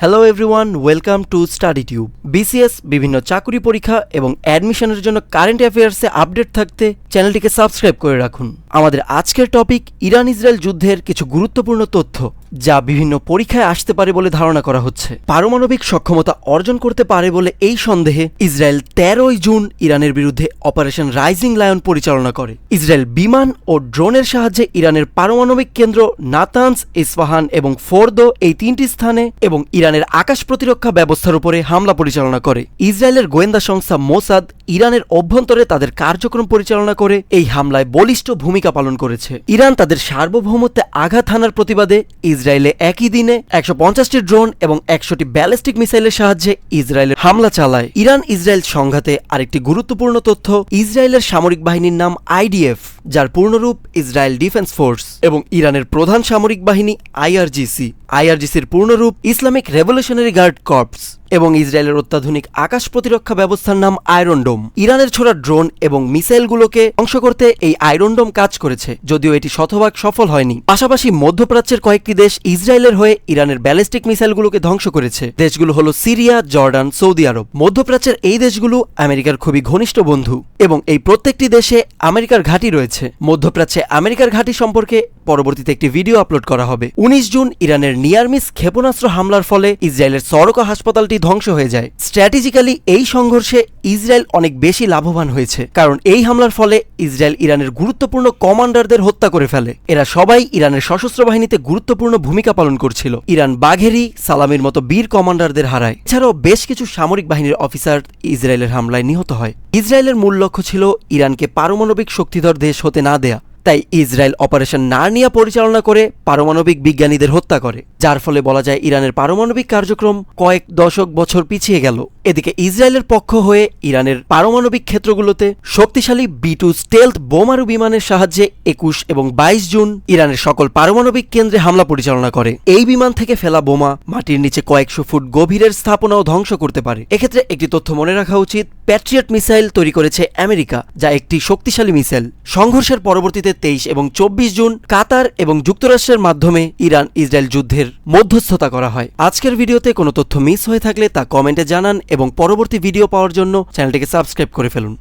Hello everyone welcome to Study Tube BCS বিভিন্ন চাকরি পরীক্ষা এবং অ্যাডমিশনের জন্য কারেন্ট অ্যাফেয়ার্সে আপডেট থাকতে চ্যানেলটিকে সাবস্ক্রাইব করে রাখুন। আমাদের আজকের টপিক ইরান ইসরায়েল যুদ্ধের কিছু গুরুত্বপূর্ণ তথ্য। যা বিভিন্ন পরীক্ষায় আসতে পারে বলে ধারণা করা হচ্ছে। পারমাণবিক সক্ষমতা অর্জন করতে পারে বলে এই সন্দেহে ইসরায়েল তেরোই জুন ইরানের বিরুদ্ধে অপারেশন রাইজিং লায়ন পরিচালনা করে। ইসরায়েল বিমান ও ড্রোনের সাহায্যে ইরানের পারমাণবিক কেন্দ্র নাতানস ইস্পাহান এবং ফোর্দো এই তিনটি স্থানে এবং ইরানের আকাশ প্রতিরক্ষা ব্যবস্থার উপরে হামলা পরিচালনা করে। ইসরায়েলের গোয়েন্দা সংস্থা মোসাদ ইরানের অভ্যন্তরে তাদের কার্যক্রম পরিচালনা করে এই হামলায় বলিষ্ঠ ভূমিকা পালন করেছে। ইরান তাদের সার্বভৌমত্বে আঘাত হানার প্রতিবাদে ইসরায়েলে একই দিনে একশো পঞ্চাশটি ড্রোন এবং একশোটি ব্যালিস্টিক মিসাইলের সাহায্যে ইসরায়েলের হামলা চালায়। ইরান ইসরায়েল সংঘাতে আরেকটি গুরুত্বপূর্ণ তথ্য, ইসরায়েলের সামরিক বাহিনীর নাম আইডিএফ, যার পূর্ণরূপ ইসরায়েল ডিফেন্স ফোর্স এবং ইরানের প্রধান সামরিক বাহিনী আইআরজিসি। আইআরজিসির পূর্ণরূপ ইসলামিক রেভলিউশনারি গার্ড কর্পস। এবং ইসরায়েলের অত্যাধুনিক আকাশ প্রতিরক্ষা ব্যবস্থার নাম আয়রনডোম ইরানের ছোড়া ড্রোন এবং মিসাইলগুলোকে ধ্বংস করতে এই আয়রনডোম কাজ করেছে, যদিও এটি শতভাগ সফল হয়নি। পাশাপাশি মধ্যপ্রাচ্যের কয়েকটি দেশ ইসরায়েলের হয়ে ইরানের ব্যালিস্টিক মিসাইলগুলোকে ধ্বংস করেছে। দেশগুলো হলো সিরিয়া, জর্ডান, সৌদি আরব। মধ্যপ্রাচ্যের এই দেশগুলো আমেরিকার খুবই ঘনিষ্ঠ বন্ধু এবং এই প্রত্যেকটি দেশে আমেরিকার ঘাঁটি রয়েছে। মধ্যপ্রাচ্যে আমেরিকার ঘাঁটি সম্পর্কে পরবর্তীতে একটি ভিডিও আপলোড করা হবে। উনিশ জুন ইরানের নিয়ারমিস ক্ষেপণাস্ত্র হামলার ফলে ইসরায়েলের সরকা হাসপাতালটি ধ্বংস হয়ে যায়। স্ট্র্যাটেজিক্যালি এই সংঘর্ষে ইসরায়েল অনেক বেশি লাভবান হয়েছে। কারণ এই হামলার ফলে ইসরায়েল ইরানের গুরুত্বপূর্ণ কমান্ডারদের হত্যা করে ফেলে। এরা সবাই ইরানের সশস্ত্র বাহিনীতে গুরুত্বপূর্ণ ভূমিকা পালন করছিল। ইরান বাঘেরি সালামের মতো বীর কমান্ডারদের হারায়। এছাড়াও বেশ কিছু সামরিক বাহিনীর অফিসার ইসরায়েলের হামলায় নিহত হয়। ইসরায়েলের মূল লক্ষ্য ছিল ইরানকে পারমাণবিক শক্তিধর দেশ হতে না দেয়া। তাই ইসরায়েল অপারেশন নার্নিয়া পরিচালনা করে পারমাণবিক বিজ্ঞানীদের হত্যা করে, যার ফলে বলা যায় ইরানের পারমাণবিক কার্যক্রম কয়েক দশক বছর পিছিয়ে গেল। এদিকে ইসরায়েলের পক্ষ হয়ে ইরানের পারমাণবিক ক্ষেত্রগুলোতে শক্তিশালী বি টু স্টেলথ বোমারু বিমানের সাহায্যে একুশ এবং বাইশ জুন ইরানের সকল পারমাণবিক কেন্দ্রে হামলা পরিচালনা করে। এই বিমান থেকে ফেলা বোমা মাটির নিচে কয়েকশো ফুট গভীরের স্থাপনাও ধ্বংস করতে পারে। এক্ষেত্রে একটি তথ্য মনে রাখা উচিত, প্যাট্রিয়ট মিসাইল তৈরি করেছে আমেরিকা, যা একটি শক্তিশালী মিসাইল। সংঘর্ষের পরবর্তীতে তেইশ এবং চব্বিশ জুন কাতার এবং যুক্তরাষ্ট্রের মাধ্যমে ইরান ইসরায়েল যুদ্ধের মধ্যস্থতা করা হয়। আজকের ভিডিওতে কোনো তথ্য মিস হয়ে থাকলে তা কমেন্টে জানান এবং পরবর্তী ভিডিও পাওয়ার জন্য চ্যানেলটিকে সাবস্ক্রাইব করে ফেলুন।